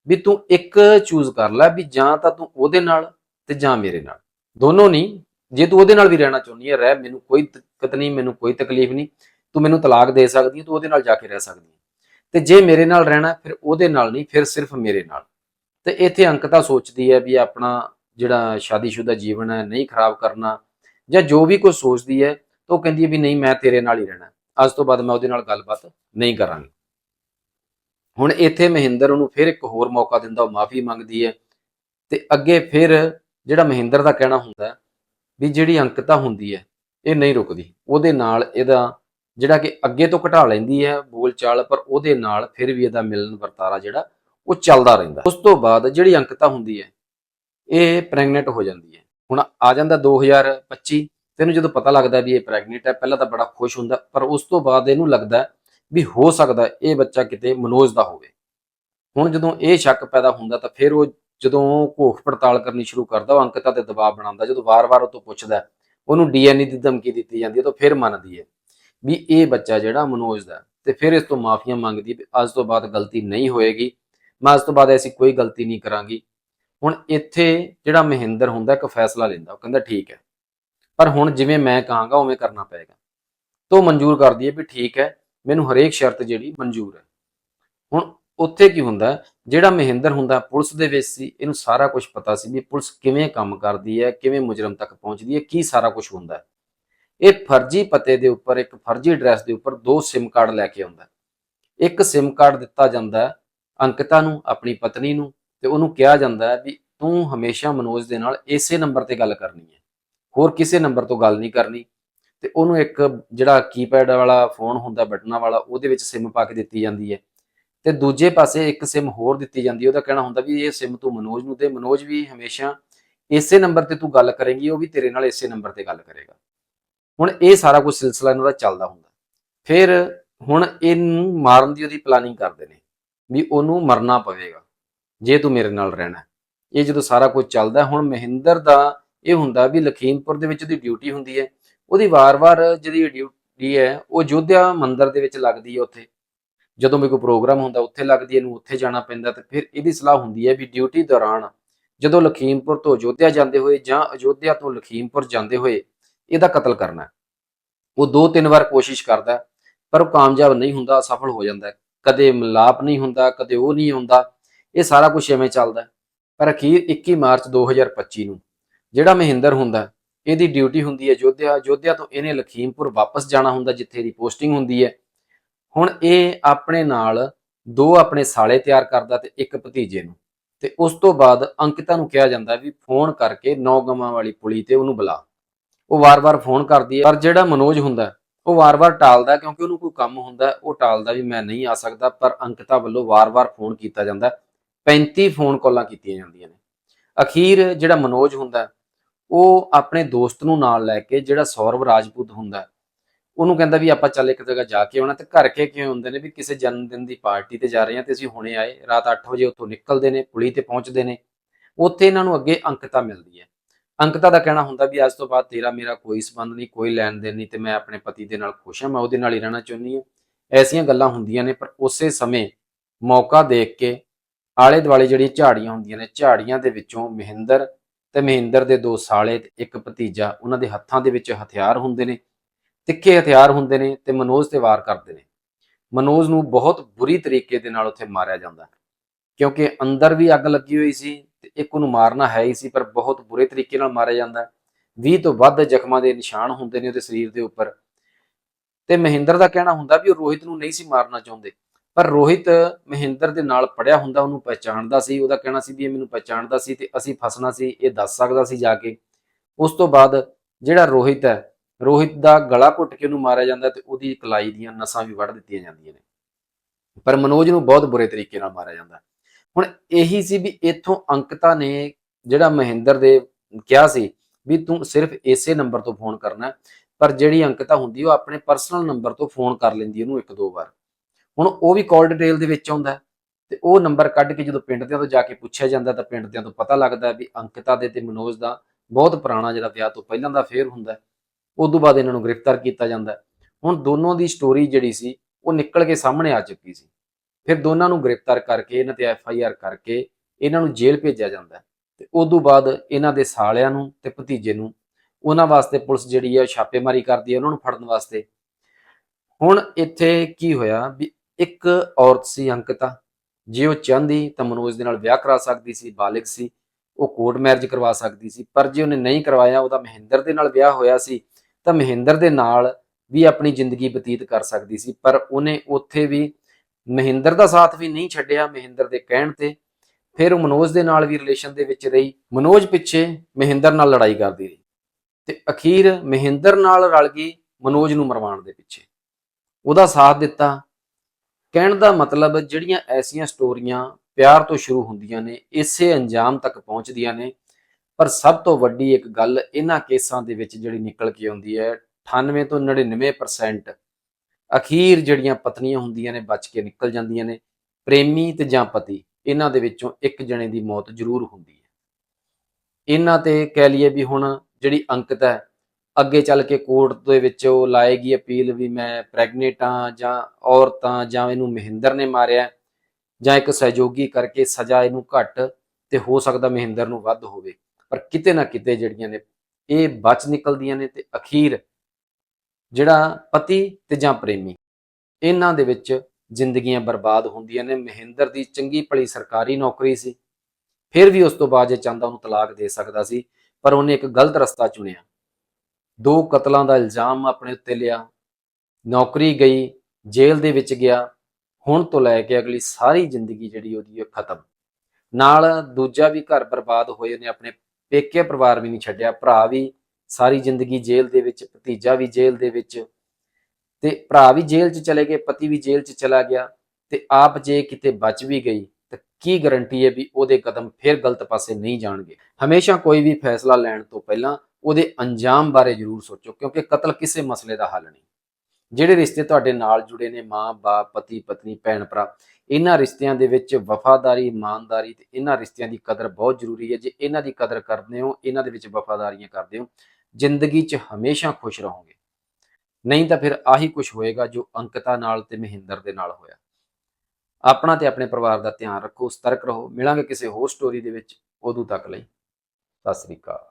[SPEAKER 1] ਵੀ ਤੂੰ ਇੱਕ ਚੂਜ਼ ਕਰ ਲੈ ਵੀ ਜਾਂ ਤਾਂ ਤੂੰ ਉਹਦੇ ਨਾਲ ਤੇ ਜਾਂ ਮੇਰੇ ਨਾਲ। ਦੋਨੋਂ ਨਹੀਂ, ਜੇ ਤੂੰ ਉਹਦੇ ਨਾਲ ਵੀ ਰਹਿਣਾ ਚਾਹੁੰਦੀ ਹੈ, ਰਹਿ, ਮੈਨੂੰ ਕੋਈ ਦਿੱਕਤ ਨਹੀਂ, ਮੈਨੂੰ ਕੋਈ ਤਕਲੀਫ ਨਹੀਂ, ਤੂੰ ਮੈਨੂੰ ਤਲਾਕ ਦੇ ਸਕਦੀ ਹੈ, ਤੂੰ ਉਹਦੇ ਨਾਲ ਜਾ ਕੇ ਰਹਿ ਸਕਦੀ ਹੈ। ਤੇ ਜੇ ਮੇਰੇ ਨਾਲ ਰਹਿਣਾ ਫਿਰ ਉਹਦੇ ਨਾਲ ਨਹੀਂ, ਫਿਰ ਸਿਰਫ ਮੇਰੇ ਨਾਲ। ਤੇ ਇੱਥੇ ਅੰਕਤਾ ਸੋਚਦੀ ਹੈ ਵੀ ਆਪਣਾ ਜਿਹੜਾ ਸ਼ਾਦੀशुदा ਜੀਵਨ ਹੈ, ਨਹੀਂ ਖਰਾਬ ਕਰਨਾ, ਜਾਂ ਜੋ ਵੀ ਕੋਈ ਸੋਚਦੀ ਹੈ, ਤਾਂ ਉਹ ਕਹਿੰਦੀ ਹੈ ਵੀ ਨਹੀਂ, ਮੈਂ ਤੇਰੇ ਨਾਲ ਹੀ ਰਹਿਣਾ ਅੱਜ ਤੋਂ ਬਾਅਦ ਮੈਂ ਉਹਦੇ ਨਾਲ ਗੱਲਬਾਤ ਨਹੀਂ ਕਰਾਂਗੀ। ਹੁਣ ਇੱਥੇ ਮਹਿੰਦਰ ਉਹਨੂੰ ਫਿਰ ਇੱਕ ਹੋਰ ਮੌਕਾ ਦਿੰਦਾ, ਉਹ ਮਾਫੀ ਮੰਗਦੀ ਹੈ। ਤੇ ਅੱਗੇ ਫਿਰ ਜਿਹੜਾ ਮਹਿੰਦਰ ਦਾ ਕਹਿਣਾ ਹੁੰਦਾ ਵੀ ਜਿਹੜੀ ਅੰਕਤਾ ਹੁੰਦੀ ਹੈ, ਇਹ ਨਹੀਂ ਰੁਕਦੀ। ਉਹਦੇ ਨਾਲ ਇਹਦਾ ਜਿਹੜਾ ਕਿ ਅੱਗੇ ਤੋਂ ਘਟਾ ਲੈਂਦੀ ਹੈ ਬੋਲਚਾਲ, ਪਰ ਉਹਦੇ ਨਾਲ ਫਿਰ ਵੀ ਇਹਦਾ ਮਿਲਨ ਵਰਤਾਰਾ ਜਿਹੜਾ, ਉਹ ਚੱਲਦਾ ਰਹਿੰਦਾ। ਉਸ ਤੋਂ ਬਾਅਦ ਜਿਹੜੀ ਅੰਕਤਾ ਹੁੰਦੀ ਹੈ, ਇਹ ਪ੍ਰੈਗਨੈਂਟ ਹੋ ਜਾਂਦੀ ਹੈ। ਹੁਣ ਆ ਜਾਂਦਾ 2025 ਤੈਨੂੰ ਜਦੋਂ ਪਤਾ ਲੱਗਦਾ ਵੀ ਇਹ ਪ੍ਰੈਗਨੈਂਟ ਹੈ, ਪਹਿਲਾਂ ਤਾਂ ਬੜਾ ਖੁਸ਼ ਹੁੰਦਾ, ਪਰ ਉਸ ਤੋਂ ਬਾਅਦ ਇਹਨੂੰ ਲੱਗਦਾ ਵੀ ਹੋ ਸਕਦਾ ਇਹ ਬੱਚਾ ਕਿਤੇ ਮਨੋਜ ਦਾ ਹੋਵੇ। ਹੁਣ ਜਦੋਂ ਇਹ ਸ਼ੱਕ ਪੈਦਾ ਹੁੰਦਾ ਤਾਂ ਫਿਰ ਉਹ ਜਦੋਂ ਘੋਖ ਪੜਤਾਲ ਕਰਨੀ ਸ਼ੁਰੂ ਕਰਦਾ ਉਹ ਅੰਕਿਤਾ ਤੇ ਦਬਾਅ ਬਣਾਉਂਦਾ। ਜਦੋਂ ਵਾਰ-ਵਾਰ ਉਹ ਤੋਂ ਪੁੱਛਦਾ ਹੈ, ਉਹਨੂੰ ਡੀਐਨਏ ਦੀ ਧਮਕੀ ਦਿੱਤੀ ਜਾਂਦੀ ਹੈ ਤਾਂ ਫਿਰ ਮੰਨਦੀ ਹੈ ਵੀ ਇਹ ਬੱਚਾ ਜਿਹੜਾ ਮਨੋਜ ਦਾ ਹੈ। ਤੇ ਫਿਰ ਇਸ ਤੋਂ ਮਾਫੀਆਂ ਮੰਗਦੀ ਹੈ ਵੀ ਅੱਜ ਤੋਂ ਬਾਅਦ ਗਲਤੀ ਨਹੀਂ ਹੋਏਗੀ ਮੈਂ ਅੱਜ ਤੋਂ ਬਾਅਦ ਐਸੀ ਕੋਈ ਗਲਤੀ ਨਹੀਂ ਕਰਾਂਗੀ। ਹੁਣ ਇੱਥੇ ਜਿਹੜਾ ਮਹਿੰਦਰ ਹੁੰਦਾ ਇੱਕ ਫੈਸਲਾ ਲੈਂਦਾ ਉਹ ਕਹਿੰਦਾ ਠੀਕ ਹੈ ਪਰ ਹੁਣ ਜਿਵੇਂ ਮੈਂ ਕਹਾਂਗਾ ਉਵੇਂ ਕਰਨਾ ਪਏਗਾ। ਤੋਂ ਮਨਜ਼ੂਰ ਕਰਦੀ ਹੈ ਵੀ ਠੀਕ ਹੈ ਮੈਨੂੰ ਹਰੇਕ ਸ਼ਰਤ ਜਿਹੜੀ ਮਨਜ਼ੂਰ ਹੈ। ਹੁਣ ਉੱਥੇ ਕੀ ਹੁੰਦਾ, ਜਿਹੜਾ ਮਹਿੰਦਰ ਹੁੰਦਾ, ਪੁਲਿਸ ਦੇ ਵਿੱਚ ਸੀ, ਇਹਨੂੰ ਸਾਰਾ ਕੁਝ ਪਤਾ ਸੀ ਵੀ ਪੁਲਿਸ ਕਿਵੇਂ ਕੰਮ ਕਰਦੀ ਹੈ, ਕਿਵੇਂ ਮੁਜਰਮ ਤੱਕ ਪਹੁੰਚਦੀ ਹੈ, ਕੀ ਸਾਰਾ ਕੁਝ ਹੁੰਦਾ ਇਹ ਫਰਜ਼ੀ ਪਤੇ ਦੇ ਉੱਪਰ, ਇੱਕ ਫਰਜ਼ੀ ਐਡਰੈਸ ਦੇ ਉੱਪਰ ਦੋ SIM ਕਾਰਡ ਲੈ ਕੇ ਆਉਂਦਾ ਇੱਕ SIM ਕਾਰਡ ਦਿੱਤਾ ਜਾਂਦਾ ਅੰਕਿਤਾ ਨੂੰ, ਆਪਣੀ ਪਤਨੀ ਨੂੰ, ਤੇ ਉਹਨੂੰ ਕਿਹਾ ਜਾਂਦਾ ਵੀ ਤੂੰ ਹਮੇਸ਼ਾ ਮਨੋਜ ਦੇ ਨਾਲ ਇਸੇ ਨੰਬਰ ਤੇ ਗੱਲ ਕਰਨੀ ਹੈ। ਹੋਰ ਕਿਸੇ ਨੰਬਰ ਤੋਂ ਗੱਲ ਨਹੀਂ ਕਰਨੀ। ਤੇ ਉਹਨੂੰ ਇੱਕ ਜਿਹੜਾ ਕੀਪੈਡ ਵਾਲਾ ਫੋਨ ਹੁੰਦਾ ਬਟਨਾਂ ਵਾਲਾ, ਉਹਦੇ ਵਿੱਚ SIM ਪਾ ਕੇ ਦਿੱਤੀ ਜਾਂਦੀ ਹੈ। ਤੇ ਦੂਜੇ ਪਾਸੇ ਇੱਕ SIM ਹੋਰ ਦਿੱਤੀ ਜਾਂਦੀ ਹੈ, ਉਹਦਾ ਕਹਿਣਾ ਹੁੰਦਾ ਵੀ ਇਹ SIM ਤੂੰ ਮਨੋਜ ਨੂੰ ਦੇ, ਮਨੋਜ ਵੀ ਹਮੇਸ਼ਾ ਇਸੇ ਨੰਬਰ ਤੇ ਤੂੰ ਗੱਲ ਕਰੇਂਗੀ, ਉਹ ਵੀ ਤੇਰੇ ਨਾਲ ਇਸੇ ਨੰਬਰ ਤੇ ਗੱਲ ਕਰੇਗਾ। ਹੁਣ ਇਹ ਸਾਰਾ ਕੁਝ ਸਿਲਸਿਲਾ ਇਹਨਾਂ ਦਾ ਚੱਲਦਾ ਹੁੰਦਾ। ਫਿਰ ਹੁਣ ਇਹਨੂੰ ਮਾਰਨ ਦੀ ਉਹਦੀ ਪਲਾਨਿੰਗ ਕਰਦੇ ਨੇ ਵੀ ਉਹਨੂੰ ਮਰਨਾ ਪਵੇਗਾ, ਜੇ ਤੂੰ ਮੇਰੇ ਨਾਲ ਰਹਿਣਾ ਇਹ ਜਦੋਂ ਸਾਰਾ ਕੁਝ ਚੱਲਦਾ ਹੁਣ ਮਹਿੰਦਰ ਦਾ ਇਹ ਹੁੰਦਾ ਵੀ ਲਖੀਮਪੁਰ ਦੇ ਵਿੱਚ ਉਹਦੀ ਡਿਊਟੀ ਹੁੰਦੀ ਹੈ। ਉਹਦੀ ਵਾਰ-ਵਾਰ ਜਿਹੜੀ ਡਿਊਟੀ ਹੈ, ਉਹ ਜੋਧਿਆ ਮੰਦਿਰ ਦੇ ਵਿੱਚ ਲੱਗਦੀ ਹੈ ਉੱਥੇ। ਜਦੋਂ ਵੀ ਕੋਈ ਪ੍ਰੋਗਰਾਮ ਹੁੰਦਾ, ਉੱਥੇ ਲੱਗਦੀ ਇਹਨੂੰ ਉੱਥੇ ਜਾਣਾ ਪੈਂਦਾ, ਤੇ ਫਿਰ ਇਹਦੀ ਸਲਾਹ ਹੁੰਦੀ ਹੈ ਵੀ ਡਿਊਟੀ ਦੌਰਾਨ ਜਦੋਂ ਲਖੀਮਪੁਰ ਤੋਂ ਅਯੋਧਿਆ ਜਾਂਦੇ ਹੋਏ ਜਾਂ ਅਯੋਧਿਆ ਤੋਂ ਲਖੀਮਪੁਰ ਜਾਂਦੇ ਹੋਏ ਇਹਦਾ ਕਤਲ ਕਰਨਾ ਉਹ ਦੋ ਤਿੰਨ ਵਾਰ ਕੋਸ਼ਿਸ਼ ਕਰਦਾ ਪਰ ਉਹ ਕਾਮਯਾਬ ਨਹੀਂ ਹੁੰਦਾ, ਅਸਫਲ ਹੋ ਜਾਂਦਾ ਕਦੇ ਮਿਲਾਪ ਨਹੀਂ ਹੁੰਦਾ, ਕਦੇ ਉਹ ਨਹੀਂ ਹੁੰਦਾ, ਇਹ ਸਾਰਾ ਕੁਝ ਐਵੇਂ ਚੱਲਦਾ ਪਰ ਅਖੀਰ 21 ਮਾਰਚ 2025 ਨੂੰ ਜਿਹੜਾ ਮਹਿੰਦਰ ਹੁੰਦਾ ਇਹਦੀ ਡਿਊਟੀ ਹੁੰਦੀ ਹੈ ਅਯੋਧਿਆ ਅਯੋਧਿਆ ਤੋਂ ਇਹਨੇ ਲਖੀਮਪੁਰ ਵਾਪਸ ਜਾਣਾ ਹੁੰਦਾ ਜਿੱਥੇ ਇਹਦੀ ਪੋਸਟਿੰਗ ਹੁੰਦੀ ਹੈ। ਹੁਣ ਇਹ ਆਪਣੇ ਨਾਲ ਦੋ ਆਪਣੇ ਸਾਲੇ ਤਿਆਰ ਕਰਦਾ ਤੇ ਇੱਕ ਭਤੀਜੇ ਨੂੰ। ਤੇ ਉਸ ਤੋਂ ਬਾਅਦ ਅੰਕਿਤਾ ਨੂੰ ਕਿਹਾ ਜਾਂਦਾ ਵੀ ਫੋਨ ਕਰਕੇ ਨੌ ਗਮਾਂ ਵਾਲੀ ਪੁਲੀ ਤੇ ਉਹਨੂੰ ਬੁਲਾ। ਉਹ ਵਾਰ-ਵਾਰ ਫੋਨ ਕਰਦੀ ਹੈ, ਪਰ ਜਿਹੜਾ ਮਨੋਜ ਹੁੰਦਾ ਉਹ ਵਾਰ-ਵਾਰ ਟਾਲਦਾ ਕਿਉਂਕਿ ਉਹਨੂੰ ਕੋਈ ਕੰਮ ਹੁੰਦਾ ਉਹ ਟਾਲਦਾ ਵੀ ਮੈਂ ਨਹੀਂ ਆ ਸਕਦਾ, ਪਰ ਅੰਕਿਤਾ ਵੱਲੋਂ ਵਾਰ-ਵਾਰ ਫੋਨ ਕੀਤਾ ਜਾਂਦਾ 35 ਫੋਨ ਕਾਲਾਂ ਕੀਤੀਆਂ ਜਾਂਦੀਆਂ ਨੇ। ਅਖੀਰ ਜਿਹੜਾ ਮਨੋਜ ਹੁੰਦਾ ਉਹ ਆਪਣੇ ਦੋਸਤ ਨੂੰ ਨਾਲ ਲੈ ਕੇ ਜਿਹੜਾ ਸੌਰਵ ਰਾਜਪੂਤ ਹੁੰਦਾ ਉਹਨੂੰ ਕਹਿੰਦਾ ਵੀ ਆਪਾਂ ਚੱਲ ਇੱਕ ਜਗ੍ਹਾ ਜਾ ਕੇ ਆਉਣਾ ਤੇ ਘਰ ਕੇ ਕਿਉਂ ਹੁੰਦੇ ਨੇ ਵੀ ਕਿਸੇ ਜਨਮ ਦਿਨ ਦੀ ਪਾਰਟੀ ਤੇ ਜਾ ਰਹੇ ਹਾਂ ਤੇ ਅਸੀਂ ਹੁਣੇ ਆਏ, ਰਾਤ 8 ਵਜੇ ਉੱਥੋਂ ਨਿਕਲਦੇ ਨੇ, ਪੁਲੀ ਤੇ ਪਹੁੰਚਦੇ ਨੇ। ਉੱਥੇ ਇਹਨਾਂ ਨੂੰ ਅੱਗੇ ਅੰਕਤਾ ਮਿਲਦੀ ਹੈ। ਅੰਕਤਾ ਦਾ ਕਹਿਣਾ ਹੁੰਦਾ ਵੀ ਅੱਜ ਤੋਂ ਬਾਅਦ ਤੇਰਾ ਮੇਰਾ ਕੋਈ ਸਬੰਧ ਨਹੀਂ, ਕੋਈ ਲੈਣ ਦੇਣ ਨਹੀਂ ਤੇ ਮੈਂ ਆਪਣੇ ਪਤੀ ਦੇ ਨਾਲ ਖੁਸ਼ ਹਾਂ, ਮੈਂ ਉਹਦੇ ਨਾਲ ਹੀ ਰਹਿਣਾ ਚਾਹੁੰਦੀ ਹਾਂ। ਐਸੀਆਂ ਗੱਲਾਂ ਹੁੰਦੀਆਂ ਨੇ ਪਰ ਉਸੇ ਸਮੇਂ ਮੌਕਾ ਦੇਖ ਕੇ ਆਲੇ ਦੁਆਲੇ ਜਿਹੜੀਆਂ ਝਾੜੀਆਂ ਹੁੰਦੀਆਂ ਨੇ, ਝਾੜੀਆਂ ਦੇ ਵਿੱਚੋਂ ਮਹਿੰਦਰ ਤੇ ਮਹਿੰਦਰ ਦੇ ਦੋ ਸਾਲੇ ਤੇ ਇੱਕ ਭਤੀਜਾ ਉਹਨਾਂ ਦੇ ਹੱਥਾਂ ਦੇ ਵਿੱਚ ਹਥਿਆਰ ਹੁੰਦੇ ਨੇ, ਤਿੱਖੇ ਹਥਿਆਰ ਹੁੰਦੇ ਨੇ ਤੇ ਮਨੋਜ ਤੇ ਵਾਰ ਕਰਦੇ ਨੇ। ਮਨੋਜ ਨੂੰ ਬਹੁਤ ਬੁਰੀ ਤਰੀਕੇ ਦੇ ਨਾਲ ਉੱਥੇ ਮਾਰਿਆ ਜਾਂਦਾ ਕਿਉਂਕਿ ਅੰਦਰ ਵੀ ਅੱਗ ਲੱਗੀ ਹੋਈ ਸੀ ਤੇ ਇੱਕ ਉਹਨੂੰ ਮਾਰਨਾ ਹੈ ਹੀ ਸੀ, ਪਰ ਬਹੁਤ ਬੁਰੇ ਤਰੀਕੇ ਨਾਲ ਮਾਰਿਆ ਜਾਂਦਾ 20 ਤੋਂ ਵੱਧ ਜ਼ਖਮਾਂ ਦੇ ਨਿਸ਼ਾਨ ਹੁੰਦੇ ਨੇ ਉਹਦੇ ਸਰੀਰ ਦੇ ਉੱਪਰ। ਤੇ ਮਹਿੰਦਰ ਦਾ ਕਹਿਣਾ ਹੁੰਦਾ ਵੀ ਉਹ ਰੋਹਿਤ ਨੂੰ ਨਹੀਂ ਸੀ ਮਾਰਨਾ ਚਾਹੁੰਦੇ। ਪਰ ਰੋਹਿਤ ਮਹਿੰਦਰ ਦੇ ਨਾਲ ਪੜਿਆ ਹੁੰਦਾ, ਉਹਨੂੰ ਪਹਿਚਾਣਦਾ ਸੀ, ਉਹਦਾ ਕਹਿਣਾ ਸੀ ਵੀ ਇਹ ਮੈਨੂੰ ਪਹਿਚਾਣਦਾ ਸੀ ਤੇ ਅਸੀਂ ਫਸਣਾ ਸੀ, ਇਹ ਦੱਸ ਸਕਦਾ ਸੀ ਜਾ ਕੇ। ਉਸ ਤੋਂ ਬਾਅਦ ਜਿਹੜਾ ਰੋਹਿਤ ਹੈ, ਰੋਹਿਤ ਦਾ ਗਲਾ ਘੁੱਟ ਕੇ ਉਹਨੂੰ ਮਾਰਿਆ ਜਾਂਦਾ ਤੇ ਉਹਦੀ ਕਲਾਈ ਦੀਆਂ ਨਸਾਂ ਵੀ ਵੱਢ ਦਿੱਤੀਆਂ ਜਾਂਦੀਆਂ ਨੇ। ਪਰ ਮਨੋਜ ਨੂੰ ਬਹੁਤ ਬੁਰੇ ਤਰੀਕੇ ਨਾਲ ਮਾਰਿਆ ਜਾਂਦਾ। ਹੁਣ ਇਹੀ ਸੀ ਵੀ ਇੱਥੋਂ ਅੰਕਿਤਾ ਨੇ ਜਿਹੜਾ ਮਹਿੰਦਰ ਦੇ ਕਿਹਾ ਸੀ ਵੀ ਤੂੰ ਸਿਰਫ ਇਸੇ ਨੰਬਰ ਤੋਂ ਫੋਨ ਕਰਨਾ, ਪਰ ਜਿਹੜੀ ਅੰਕਿਤਾ ਹੁੰਦੀ ਉਹ ਆਪਣੇ ਪਰਸਨਲ ਨੰਬਰ ਤੋਂ ਫੋਨ ਕਰ ਲੈਂਦੀ, ਉਹਨੂੰ ਇੱਕ ਦੋ ਵਾਰ। ਹੁਣ ਉਹ ਵੀ ਕਾਲ ਡਿਟੇਲ ਦੇ ਵਿੱਚ ਆਉਂਦਾ ਹੈ ਤੇ ਉਹ ਨੰਬਰ ਕੱਢ ਕੇ ਜਦੋਂ ਪਿੰਡ ਦਿਆਂ ਤੋਂ ਜਾ ਕੇ ਪੁੱਛਿਆ ਜਾਂਦਾ ਤਾਂ ਪਿੰਡ ਦਿਆਂ ਤੋਂ ਪਤਾ ਲੱਗਦਾ ਵੀ ਅੰਕਿਤਾ ਦੇ ਤੇ ਮਨੋਜ ਦਾ ਬਹੁਤ ਪੁਰਾਣਾ ਜਿਹੜਾ ਵਿਆਹ ਤੋਂ ਪਹਿਲਾਂ ਦਾ ਫੇਰ ਹੁੰਦਾ ਹੈ। ਉਸ ਤੋਂ ਬਾਅਦ ਇਹਨਾਂ ਨੂੰ ਗ੍ਰਿਫਤਾਰ ਕੀਤਾ ਜਾਂਦਾ ਹੁਣ ਦੋਨੋਂ ਦੀ ਸਟੋਰੀ ਜਿਹੜੀ ਸੀ, ਉਹ ਨਿਕਲ ਕੇ ਸਾਹਮਣੇ ਆ ਚੁੱਕੀ ਸੀ ਫਿਰ ਦੋਨਾਂ ਨੂੰ ਗ੍ਰਿਫਤਾਰ ਕਰਕੇ ਇਹਨਾਂ ਤੇ ਐਫ ਆਈ ਆਰ ਕਰਕੇ ਇਹਨਾਂ ਨੂੰ ਜੇਲ੍ਹ ਭੇਜਿਆ ਜਾਂਦਾ ਹੈ ਤੇ ਉਸ ਤੋਂ ਬਾਅਦ ਇਹਨਾਂ ਦੇ ਸਾਲਿਆਂ ਨੂੰ ਤੇ ਭਤੀਜੇ ਨੂੰ ਉਹਨਾਂ ਵਾਸਤੇ ਪੁਲਿਸ ਜਿਹੜੀ ਹੈ ਛਾਪੇਮਾਰੀ ਕਰਦੀ ਹੈ ਉਹਨਾਂ ਨੂੰ ਫੜਨ ਵਾਸਤੇ ਹੁਣ ਇੱਥੇ ਕੀ ਹੋਇਆ ਵੀ ਇੱਕ ਔਰਤ ਸੀ ਅੰਕਿਤਾ। ਜੇ ਉਹ ਚਾਹੁੰਦੀ ਤਾਂ ਮਨੋਜ ਦੇ ਨਾਲ ਵਿਆਹ ਕਰਾ ਸਕਦੀ ਸੀ ਬਾਲਿਗ ਸੀ। ਉਹ ਕੋਰਟ ਮੈਰਿਜ ਕਰਵਾ ਸਕਦੀ ਸੀ। ਪਰ ਜੇ ਉਹਨੇ ਨਹੀਂ ਕਰਵਾਇਆ, ਉਹਦਾ ਮਹਿੰਦਰ ਦੇ ਨਾਲ ਵਿਆਹ ਹੋਇਆ ਸੀ, ਤਾਂ ਮਹਿੰਦਰ ਦੇ ਨਾਲ ਵੀ ਆਪਣੀ ਜ਼ਿੰਦਗੀ ਬਤੀਤ ਕਰ ਸਕਦੀ ਸੀ। ਪਰ ਉਹਨੇ ਉੱਥੇ ਵੀ ਮਹਿੰਦਰ ਦਾ ਸਾਥ ਵੀ ਨਹੀਂ ਛੱਡਿਆ ਮਹਿੰਦਰ ਦੇ ਕਹਿਣ ਤੇ। ਫਿਰ ਉਹ ਮਨੋਜ ਦੇ ਨਾਲ ਵੀ ਰਿਲੇਸ਼ਨ ਦੇ ਵਿੱਚ ਰਹੀ। ਮਨੋਜ ਪਿੱਛੇ ਮਹਿੰਦਰ ਨਾਲ ਲੜਾਈ ਕਰਦੀ ਰਹੀ। ਤੇ ਅਖੀਰ ਮਹਿੰਦਰ ਨਾਲ ਰਲ ਗਈ ਮਨੋਜ ਨੂੰ ਮਰਵਾਉਣ ਦੇ ਪਿੱਛੇ। ਉਹਦਾ ਸਾਥ ਦਿੱਤਾ ਕਹਿਣ ਦਾ ਮਤਲਬ ਜਿਹੜੀਆਂ ਐਸੀਆਂ ਸਟੋਰੀਆਂ ਪਿਆਰ ਤੋਂ ਸ਼ੁਰੂ ਹੁੰਦੀਆਂ ਨੇ, ਇਸੇ ਅੰਜਾਮ ਤੱਕ ਪਹੁੰਚਦੀਆਂ ਨੇ, ਪਰ ਸਭ ਤੋਂ ਵੱਡੀ ਇੱਕ ਗੱਲ ਇਹਨਾਂ ਕੇਸਾਂ ਦੇ ਵਿੱਚ ਜਿਹੜੀ ਨਿਕਲ ਕੇ ਆਉਂਦੀ ਹੈ 98 ਤੋਂ 99% ਅਖੀਰ ਜਿਹੜੀਆਂ ਪਤਨੀਆਂ ਹੁੰਦੀਆਂ ਨੇ ਬਚ ਕੇ ਨਿਕਲ ਜਾਂਦੀਆਂ ਨੇ, ਪ੍ਰੇਮੀ ਤੇ ਜਾਂ ਪਤੀ, ਇਹਨਾਂ ਦੇ ਵਿੱਚੋਂ ਇੱਕ ਜਣੇ ਦੀ ਮੌਤ ਜ਼ਰੂਰ ਹੁੰਦੀ ਹੈ। ਇਹਨਾਂ ਤੇ ਕਹਿ ਲਈਏ ਵੀ ਹੁਣ ਜਿਹੜੀ ਅੰਕਿਤ ਹੈ ਅੱਗੇ ਚੱਲ ਕੇ ਕੋਰਟ ਦੇ ਵਿੱਚ ਉਹ ਲਾਏਗੀ ਅਪੀਲ ਵੀ ਮੈਂ ਪ੍ਰੈਗਨੈਂਟ ਹਾਂ ਜਾਂ ਔਰਤਾਂ ਜਾਂ ਇਹਨੂੰ ਮਹਿੰਦਰ ਨੇ ਮਾਰਿਆ ਜਾਂ ਇੱਕ ਸਹਿਯੋਗੀ ਕਰਕੇ ਸਜ਼ਾ ਇਹਨੂੰ ਘੱਟ ਤੇ ਹੋ ਸਕਦਾ ਮਹਿੰਦਰ ਨੂੰ ਵੱਧ ਹੋਵੇ। ਪਰ ਕਿਤੇ ਨਾ ਕਿਤੇ ਜਿਹੜੀਆਂ ਨੇ ਇਹ ਬਚ ਨਿਕਲਦੀਆਂ ਨੇ ਤੇ ਅਖੀਰ ਜਿਹੜਾ ਪਤੀ ਤੇ ਜਾਂ ਪ੍ਰੇਮੀ ਇਹਨਾਂ ਦੇ ਵਿੱਚ ਜ਼ਿੰਦਗੀਆਂ ਬਰਬਾਦ ਹੁੰਦੀਆਂ ਨੇ। ਮਹਿੰਦਰ ਦੀ ਚੰਗੀ ਭਲੀ ਸਰਕਾਰੀ ਨੌਕਰੀ ਸੀ। ਫਿਰ ਵੀ ਉਸ ਤੋਂ ਬਾਅਦ ਜੇ ਚਾਹੁੰਦਾ ਉਹਨੂੰ ਤਲਾਕ ਦੇ ਸਕਦਾ ਸੀ, ਪਰ ਉਹਨੇ ਇੱਕ ਗਲਤ ਰਸਤਾ ਚੁਣਿਆ। ਦੋ ਕਤਲਾਂ ਦਾ ਇਲਜ਼ਾਮ ਆਪਣੇ ਉੱਤੇ ਲਿਆ। ਨੌਕਰੀ ਗਈ, ਜੇਲ੍ਹ ਦੇ ਵਿੱਚ ਗਿਆ। ਹੁਣ ਤੋਂ ਲੈ ਕੇ ਅਗਲੀ ਸਾਰੀ ਜ਼ਿੰਦਗੀ ਜਿਹੜੀ ਉਹਦੀ ਉਹ ਖਤਮ। ਨਾਲ ਦੂਜਾ ਵੀ ਘਰ ਬਰਬਾਦ ਹੋਏ ਨੇ ਆਪਣੇ ਪੇਕੇ ਪਰਿਵਾਰ ਵੀ ਨਹੀਂ ਛੱਡਿਆ। ਭਰਾ ਵੀ ਸਾਰੀ ਜ਼ਿੰਦਗੀ ਜੇਲ੍ਹ ਦੇ ਵਿੱਚ, ਭਤੀਜਾ ਵੀ ਜੇਲ੍ਹ ਦੇ ਵਿੱਚ। ਤੇ ਭਰਾ ਵੀ ਜੇਲ੍ਹ 'ਚ ਚਲੇ ਗਏ, ਪਤੀ ਵੀ ਜੇਲ੍ਹ 'ਚ ਚਲਾ ਗਿਆ। ਤੇ ਆਪ ਜੇ ਕਿਤੇ ਬਚ ਵੀ ਗਈ, ਤਾਂ ਕੀ ਗਾਰੰਟੀ ਹੈ ਵੀ ਉਹਦੇ ਕਦਮ ਫਿਰ ਗਲਤ ਪਾਸੇ ਨਹੀਂ ਜਾਣਗੇ? ਹਮੇਸ਼ਾ ਕੋਈ ਵੀ ਫੈਸਲਾ ਲੈਣ ਤੋਂ ਪਹਿਲਾਂ ਉਹਦੇ ਅੰਜਾਮ ਬਾਰੇ ਜ਼ਰੂਰ ਸੋਚੋ, ਕਿਉਂਕਿ ਕਤਲ ਕਿਸੇ ਮਸਲੇ ਦਾ ਹੱਲ ਨਹੀਂ। ਜਿਹੜੇ ਰਿਸ਼ਤੇ ਤੁਹਾਡੇ ਨਾਲ ਜੁੜੇ ਨੇ, ਮਾਂ, ਬਾਪ, ਪਤੀ, ਪਤਨੀ, ਭੈਣ, ਭਰਾ, ਇਹਨਾਂ ਰਿਸ਼ਤਿਆਂ ਦੇ ਵਿੱਚ ਵਫਾਦਾਰੀ, ਇਮਾਨਦਾਰੀ ਤੇ ਇਹਨਾਂ ਰਿਸ਼ਤਿਆਂ ਦੀ ਕਦਰ ਬਹੁਤ ਜ਼ਰੂਰੀ ਹੈ। ਜੇ ਇਹਨਾਂ ਦੀ ਕਦਰ ਕਰਦੇ ਹੋ, ਇਹਨਾਂ ਦੇ ਵਿੱਚ ਵਫਾਦਾਰੀਆਂ ਕਰਦੇ ਹੋ, ਜ਼ਿੰਦਗੀ 'ਚ ਹਮੇਸ਼ਾ ਖੁਸ਼ ਰਹੋਗੇ। ਨਹੀਂ ਤਾਂ ਫਿਰ ਆਹੀ ਕੁਝ ਹੋਏਗਾ ਜੋ ਅੰਕਤਾ ਨਾਲ ਤੇ ਮਹਿੰਦਰ ਦੇ ਨਾਲ ਹੋਇਆ। ਆਪਣਾ ਤੇ ਆਪਣੇ ਪਰਿਵਾਰ ਦਾ ਧਿਆਨ ਰੱਖੋ, ਸਤਰਕ ਰਹੋ। ਮਿਲਾਂਗੇ ਕਿਸੇ ਹੋਰ ਸਟੋਰੀ ਦੇ ਵਿੱਚ। ਉਦੋਂ ਤੱਕ ਲਈ, ਸਤਿ ਸ੍ਰੀ ਅਕਾਲ।